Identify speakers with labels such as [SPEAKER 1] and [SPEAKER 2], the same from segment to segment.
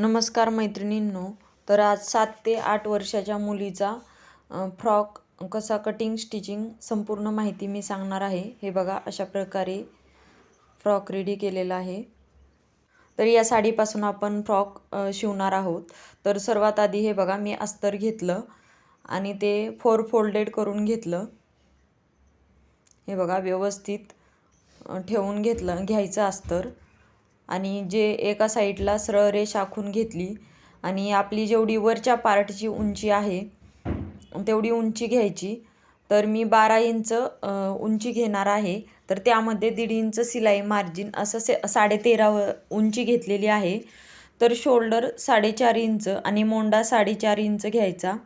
[SPEAKER 1] नमस्कार मैत्रिणींनो तर आज सात ते आठ वर्षाच्या मुलीचा फ्रॉक कसा कटिंग स्टिचिंग संपूर्ण माहिती मी सांगणार आहे. हे बघा अशा प्रकारे फ्रॉक रेडी केलेला आहे. तर या साडीपासून आपण फ्रॉक शिवणार आहोत. तर सर्वात आधी हे बघा मी अस्तर घेतलं आणि ते फोर फोल्डेड करून घेतलं. हे बघा व्यवस्थित ठेवून घेतलं घ्यायचं अस्तर. आणि जे एका साईडला सरळ रेष आखून घेतली आणि आपली जेवढी वरच्या पार्टची उंची आहे तेवढी उंची घ्यायची. तर मी बारा इंच उंची घेणार आहे. तर त्यामध्ये दीड इंच सिलाई मार्जिन असं से साडेतेरा उंची घेतलेली आहे. तर शोल्डर साडेचार इंच आणि मोंडा साडेचार इंच घ्यायचा.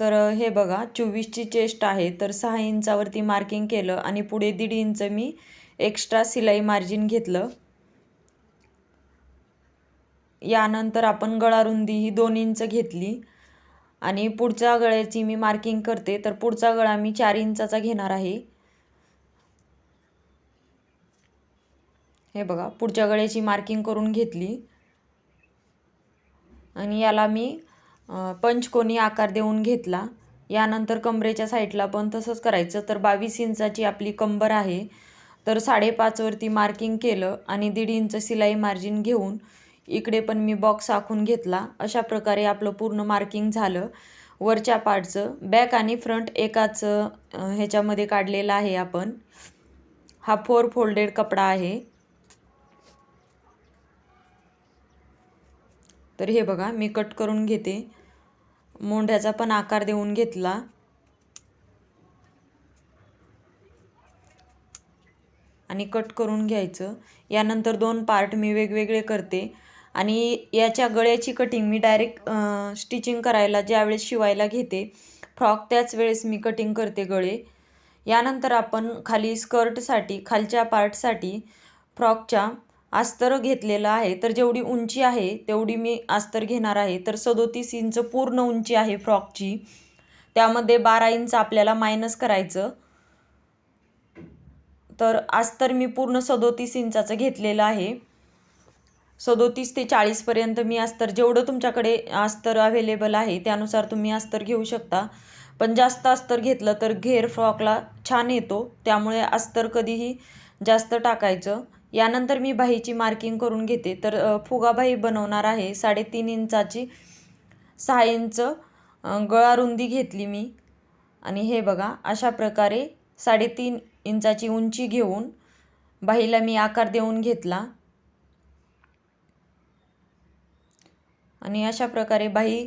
[SPEAKER 1] तर हे बघा चोवीसची चेस्ट आहे. तर सहा इंचावरती मार्किंग केलं आणि पुढे दीड इंच मी एक्स्ट्रा सिलाई मार्जिन घेतलं. यानंतर आपण गळारुंदी ही दोन इंच घेतली. आणि पुढच्या गळ्याची मी मार्किंग करते. तर पुढचा गळा मी चार इंचाचा घेणार आहे. हे बघा पुढच्या गळ्याची मार्किंग करून घेतली. आणि याला मी पंचकोनी आकार देऊन घेतला. यानंतर कमरेच्या साईडला पण तसंच करायचं. तर बावीस इंचाची आपली कंबर आहे. तर साडेपाचवरती मार्किंग केलं आणि दीड इंच सिलाई मार्जिन घेऊन इकडे पण मी बॉक्स आखून घेतला. अशा प्रकारे आपलं पूर्ण मार्किंग झालं. वरच्या पार्टचं बॅक आणि फ्रंट एकाच ह्याच्यामध्ये काढलेला आहे आपण. हा फोर फोल्डेड कपडा आहे. तर हे बघा मी कट करून घेते. मोंढ्याचा पण आकार देऊन घेतला. आणि कट करून घ्यायचं. यानंतर दोन पार्ट मी वेगवेगळे करते. आणि याच्या गळ्याची कटिंग मी डायरेक्ट स्टिचिंग करायला ज्यावेळेस शिवायला घेते फ्रॉक त्याच वेळेस मी कटिंग करते गळे. यानंतर आपण खाली स्कर्टसाठी खालच्या पार्टसाठी फ्रॉकच्या अस्तर घेतलेलं आहे. तर जेवढी उंची आहे तेवढी मी अस्तर घेणार आहे. तर सदोतीस इंच पूर्ण उंची आहे फ्रॉकची त्यामध्ये बारा इंच आपल्याला मायनस करायचं. तर अस्तर मी पूर्ण सदोतीस इंचाचं घेतलेलं आहे. सदोतीस ते चाळीसपर्यंत मी अस्तर जेवढं तुमच्याकडे अस्तर अवेलेबल आहे त्यानुसार तुम्ही अस्तर घेऊ शकता. पण जास्त अस्तर घेतलं तर घेर फ्रॉकला छान येतो त्यामुळे अस्तर कधीही जास्त टाकायचं. यानंतर मी बाहीची मार्किंग करून घेते. तर फुगाबाई बनवणार आहे. साडेतीन इंचाची सहा इंच गळा रुंदी घेतली मी. आणि हे बघा अशा प्रकारे साडेतीन इंचाची उंची घेऊन बाहीला मी आकार देऊन घेतला. आणि अशा प्रकारे बाही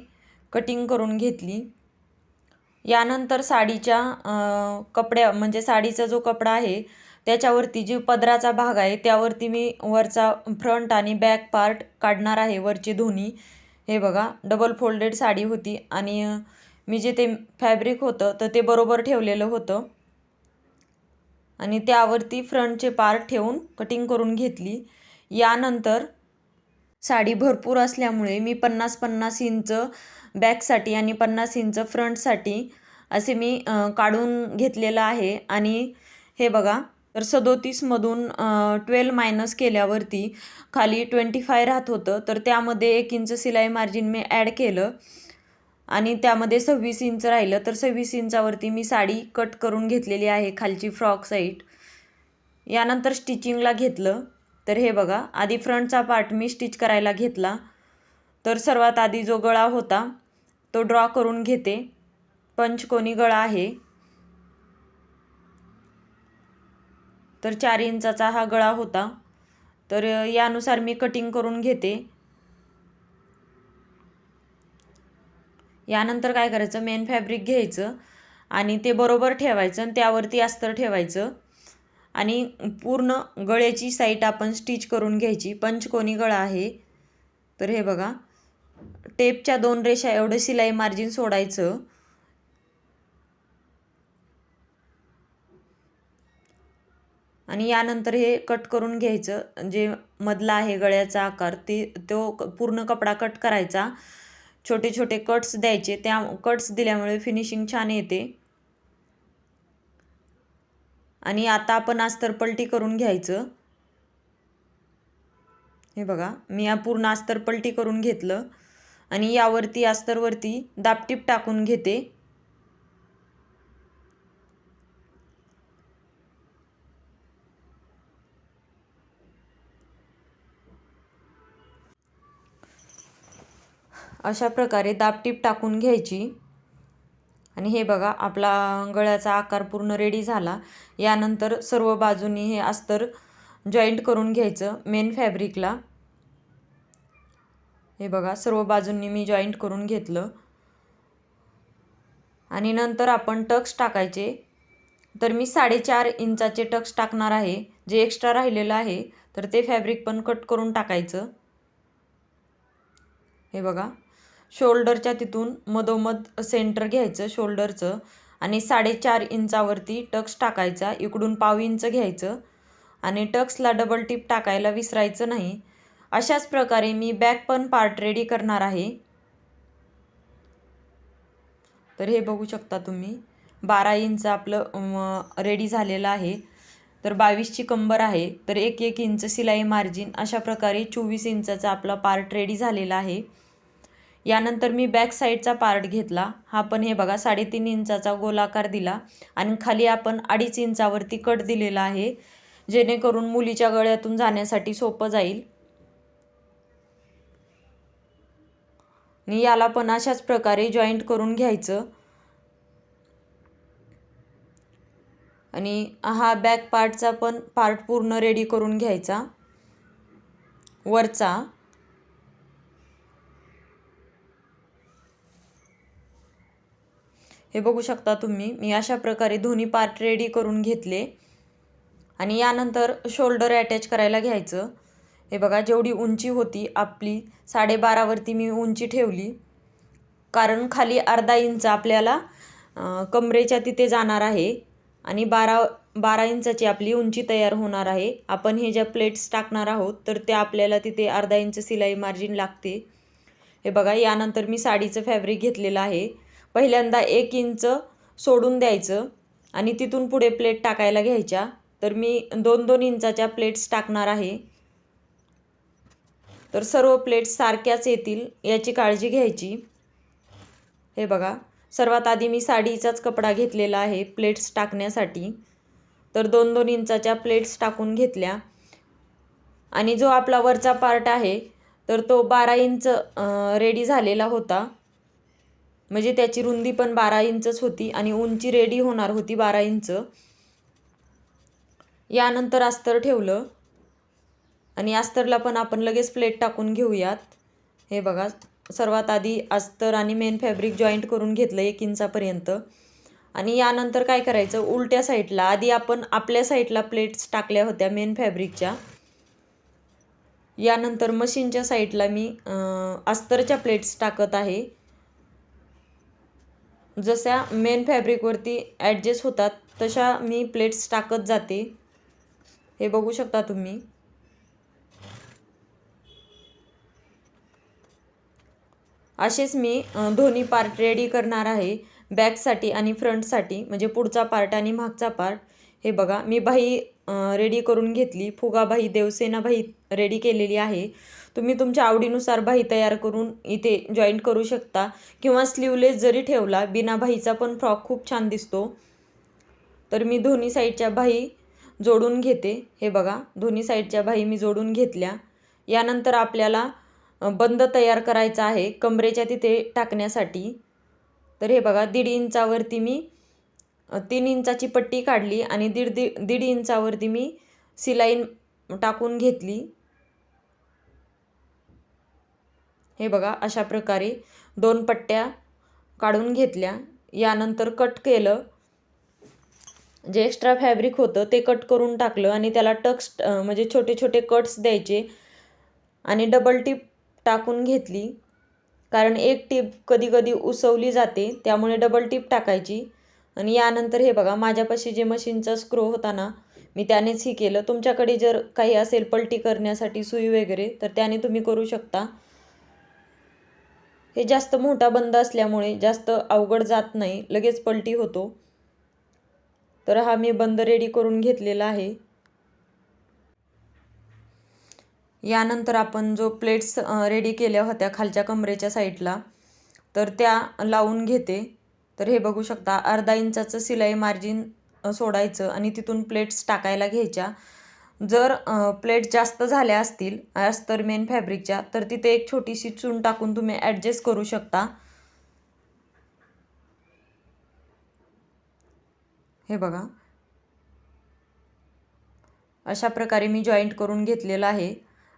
[SPEAKER 1] कटिंग करून घेतली. यानंतर साडीच्या कपड्या म्हणजे साडीचा जो कपडा आहे त्याच्यावरती जी पदराचा भाग आहे त्यावरती मी वरचा फ्रंट आणि बॅक पार्ट काढणार आहे वरची धोनी. हे बघा डबल फोल्डेड साडी होती आणि मी जे ते फॅब्रिक होतं तर ते बरोबर ठेवलेलं होतं. आणि त्यावरती फ्रंटचे पार्ट ठेवून कटिंग करून घेतली. यानंतर साडी भरपूर असल्यामुळे मी पन्नास पन्नास इंच बॅकसाठी आणि पन्नास इंच फ्रंटसाठी असे मी काढून घेतलेलं आहे. आणि हे बघा तर सदोतीसमधून ट्वेल्व मायनस केल्यावरती खाली ट्वेंटी फाय राहत होतं. तर त्यामध्ये एक इंच सिलाई मार्जिन मी ॲड केलं. आणि त्यामध्ये सव्वीस इंच राहिलं तर सव्वीस इंचावरती मी साडी कट करून घेतलेली आहे खालची फ्रॉक साईट. यानंतर स्टिचिंगला घेतलं. तर हे बघा आधी फ्रंटचा पार्ट मी स्टिच करायला घेतला. तर सर्वात आधी जो गळा होता तो ड्रॉ करून घेते. पंचकोनी गळा आहे. तर चार इंचाचा हा गळा होता. तर यानुसार मी कटिंग करून घेते. यानंतर काय करायचं? मेन फॅब्रिक घ्यायचं आणि ते बरोबर ठेवायचं आणि त्यावरती अस्तर ठेवायचं. आणि पूर्ण गळ्याची साईट आपण स्टिच करून घ्यायची. पंचकोनी गळा आहे. तर हे बघा. टेपच्या दोन रेषा एवढं शिलाई मार्जिन सोडायचं. आणि यानंतर हे कट करून घ्यायचं. जे मधला आहे गळ्याचा आकार ते तो पूर्ण कपडा कट करायचा. छोटे छोटे कट्स द्यायचे. त्या कट्स दिल्यामुळे फिनिशिंग छान येते. आणि आता आपण अस्तर पलटी करून घ्यायचं. हे बघा मी या पूर्ण अस्तर पलटी करून घेतलं. आणि यावरती अस्तरवरती दापटीप टाकून घेते. अशा प्रकारे दापटीप टाकून घ्यायची. आणि हे बघा आपला गळ्याचा आकार पूर्ण रेडी झाला. यानंतर सर्व बाजूनी हे अस्तर जॉईंट करून घ्यायचं मेन फॅब्रिकला हे बघा सर्व बाजूंनी मी जॉईंट करून घेतलं. आणि नंतर आपण टक्स टाकायचे. तर मी साडेचार इंचाचे टक्स टाकणार आहे. जे एक्स्ट्रा राहिलेलं आहे तर ते फॅब्रिक पण कट करून टाकायचं. हे बघा. शोल्डरच्या तिथून मधोमध सेंटर घ्यायचं शोल्डरचं आणि साडेचार इंचावरती टक्स टाकायचा इकडून पाव इंच घ्यायचं आणि टक्सला डबल टिप टाकायला विसरायचं नाही. अशाच प्रकारे मी बॅक पण पार्ट रेडी करणार आहे. तर हे बघू शकता तुम्ही बारा इंच आपलं रेडी झालेलं आहे. तर बावीसची कंबर आहे तर एक एक इंच सिलाई मार्जिन अशा प्रकारे चोवीस इंचाचा आपला पार्ट रेडी झालेला आहे. यानंतर मी बॅक साईडचा पार्ट घेतला. हा पण हे बघा साडेतीन इंचाचा गोलाकार दिला आणि खाली आपण अडीच इंचावरती कट दिलेला आहे जेणेकरून मुलीच्या गळ्यातून जाण्यासाठी सोपं जाईल. आणि याला पण अशाच प्रकारे जॉईंट करून घ्यायचं. आणि हा बॅक पार्टचा पण पार्ट पूर्ण रेडी करून घ्यायचा. वरचा. हे बघू शकता तुम्ही. मी अशा प्रकारे दोन्ही पार्ट रेडी करून घेतले. आणि यानंतर शोल्डर अटॅच करायला घ्यायचं. हे बघा जेवढी उंची होती आपली साडेबारावरती मी उंची ठेवली. कारण खाली अर्धा इंच आपल्याला कमरेच्या तिथे जाणार आहे. आणि बारा बारा इंचाची आपली उंची तयार होणार आहे. आपण हे ज्या प्लेट्स टाकणार आहोत तर त्या आपल्याला तिथे अर्धा इंच सिलाई मार्जिन लागते. हे बघा यानंतर मी साडीचं फॅब्रिक घेतलेलं आहे. पहिल्यांदा एक इंच सोडून द्यायचं आणि तिथून पुढे प्लेट टाकायला घ्यायच्या. तर मी दोन दोन इंचाच्या प्लेट्स टाकणार आहे. तर सर्व प्लेट्स सारख्याच येतील याची काळजी घ्यायची. हे बघा सर्वात आधी मी साडीचाच कपडा घेतलेला आहे प्लेट्स टाकण्यासाठी. तर दोन दोन इंचाच्या प्लेट्स टाकून घेतल्या. आणि जो आपला वरचा पार्ट आहे तर तो बारा इंच रेडी झालेला होता. म्हणजे त्याची रुंदी पण बारा इंचच होती आणि उंची रेडी होणार होती बारा इंच. यानंतर अस्तर ठेवलं. आणि अस्तरला पण आपण लगेच प्लेट टाकून घेऊयात. हे बघा सर्वात आधी अस्तर आणि मेन फॅब्रिक जॉईंट करून घेतलं एक इंचापर्यंत. आणि यानंतर काय करायचं उलट्या साईडला आधी आपण आपल्या साईडला प्लेट्स टाकल्या होत्या मेन फॅब्रिकच्या. यानंतर मशीनच्या साईडला मी अस्तरच्या प्लेट्स टाकत आहे. जशा मेन फॅब्रिकवरती ॲडजस्ट होतात तशा मी प्लेट्स टाकत जाते. हे बघू शकता तुम्ही. असेच मी दोन्ही पार्ट रेडी करणार आहे. बॅकसाठी आणि फ्रंटसाठी म्हणजे पुढचा पार्ट आणि मागचा पार्ट हे बघा मी बाही रेडी करून घेतली. फुगाबाई देवसेनाबाई रेडी केलेली आहे. तुम्ही तुमच्या आवडीनुसार भाई तयार करून इथे जॉईंट करू शकता. किंवा स्लीवलेस जरी ठेवला बिना भाईचा पण फ्रॉक खूप छान दिसतो. तर मी दोन्ही साईडच्या भाई जोडून घेते. हे बघा दोन्ही साईडच्या भाई मी जोडून घेतल्या. यानंतर आपल्याला बंद तयार करायचा आहे कमरेच्या तिथे टाकण्यासाठी. तर हे बघा दीड इंचावरती मी तीन इंचाची पट्टी काढली आणि दीड दीड दीड इंचावरती मी सिलाई टाकून घेतली. हे बघा अशा प्रकारे दोन पट्ट्या काढून घेतल्या. यानंतर कट केलं. जे एक्स्ट्रा फॅब्रिक होतं ते कट करून टाकलं आणि त्याला टक्स म्हणजे छोटे छोटे कट्स द्यायचे आणि डबल टिप टाकून घेतली. कारण एक टीप कधी कधी उसवली जाते त्यामुळे डबल टीप टाकायची. आणि यानंतर हे बघा माझ्यापाशी जे मशीनचा स्क्रो होता ना मी त्यानेच ही केलं. तुमच्याकडे जर काही असेल पलटी करण्यासाठी सुई वगैरे तर त्याने तुम्ही करू शकता. हे जास्त मोठा बंद असल्यामुळे जास्त अवघड जात नाही लगेच पलटी होतो. तर हा मी बंद रेडी करून घेतलेला आहे. यानंतर आपण जो प्लेट्स रेडी केल्या होत्या खालच्या कमरेच्या साईडला तर त्या लावून घेते. तर हे बघू शकता अर्धा इंचाचं सिलाई मार्जिन सोडायचं आणि तिथून प्लेट्स टाकायला घ्यायच्या. जर प्लेट जास्त झाल्या असतील अस्तर मेन फॅब्रिकच्या तर तिथे एक छोटीशी चून टाकून तुम्ही ॲडजस्ट करू शकता. हे बघा. अशा प्रकारे मी जॉईंट करून घेतलेला आहे.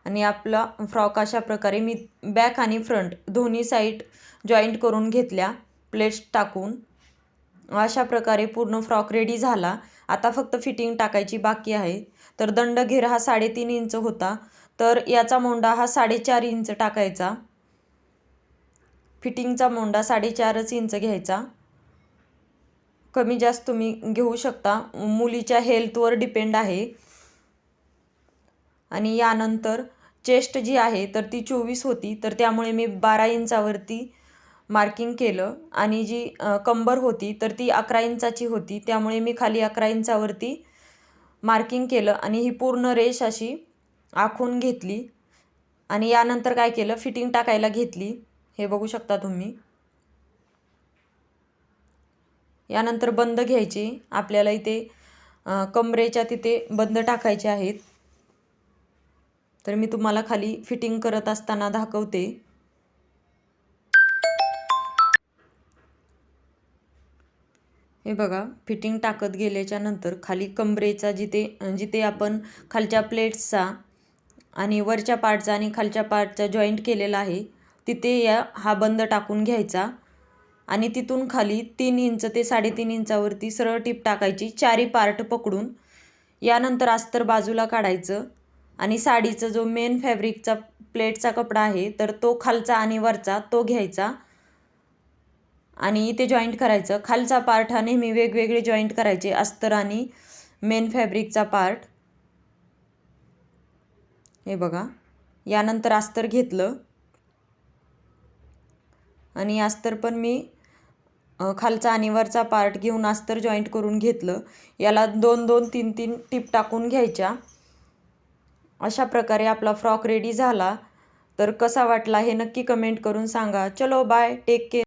[SPEAKER 1] आणि आपला फ्रॉक अशा प्रकारे मी बॅक आणि फ्रंट दोन्ही साईड जॉईंट करून घेतल्या प्लेट्स टाकून. अशा प्रकारे पूर्ण फ्रॉक रेडी झाला. आता फक्त फिटिंग टाकायची बाकी आहे. तर दंडघेर हा साडेतीन इंच होता. तर याचा मोंडा हा साडेचार इंच टाकायचा. फिटिंगचा मोंडा साडेचारच इंच घ्यायचा. कमी जास्त तुम्ही घेऊ शकता. मुलीच्या हेल्थवर डिपेंड आहे. आणि यानंतर चेस्ट जी आहे तर ती चोवीस होती. तर त्यामुळे मी बारा इंचावरती मार्किंग केलं. आणि जी कंबर होती तर ती अकरा इंचाची होती. त्यामुळे मी खाली अकरा इंचावरती मार्किंग केलं आणि ही पूर्ण रेष अशी आखून घेतली. आणि यानंतर काय केलं? फिटिंग टाकायला घेतली. हे बघू शकता तुम्ही. यानंतर बंद घ्यायचे. आपल्याला इथे कमरेच्या तिथे बंद टाकायचे आहेत. तर मी तुम्हाला खाली फिटिंग करत असताना दाखवते. हे बघा फिटिंग टाकत गेल्याच्यानंतर खाली कंबरेचा जिथे जिथे आपण खालच्या प्लेट्सचा आणि वरच्या पार्टचा आणि खालच्या पार्टचा जॉईंट केलेला आहे तिथे या हा बंद टाकून घ्यायचा. आणि तिथून खाली तीन इंच ते साडेतीन इंचावरती सरळ टीप टाकायची चारी पार्ट पकडून. यानंतर अस्तर बाजूला काढायचं आणि साडीचा जो मेन फॅब्रिकचा प्लेटचा कपडा आहे तर तो खालचा आणि वरचा तो घ्यायचा. आणि इथे जॉईंट करायचं. खालचा पार्ट हा नेहमी वेगवेगळे जॉईंट करायचे. अस्तर आणि मेन फॅब्रिकचा पार्ट हे बघा. यानंतर अस्तर घेतलं. आणि अस्तर पण मी खालचा आणि वरचा पार्ट घेऊन अस्तर जॉईंट करून घेतलं. याला दोन दोन तीन तीन टिप टाकून घ्यायच्या. अशा प्रकारे आपला फ्रॉक रेडी झाला. तर कसा वाटला हे नक्की कमेंट करून सांगा. चलो बाय टेक केअर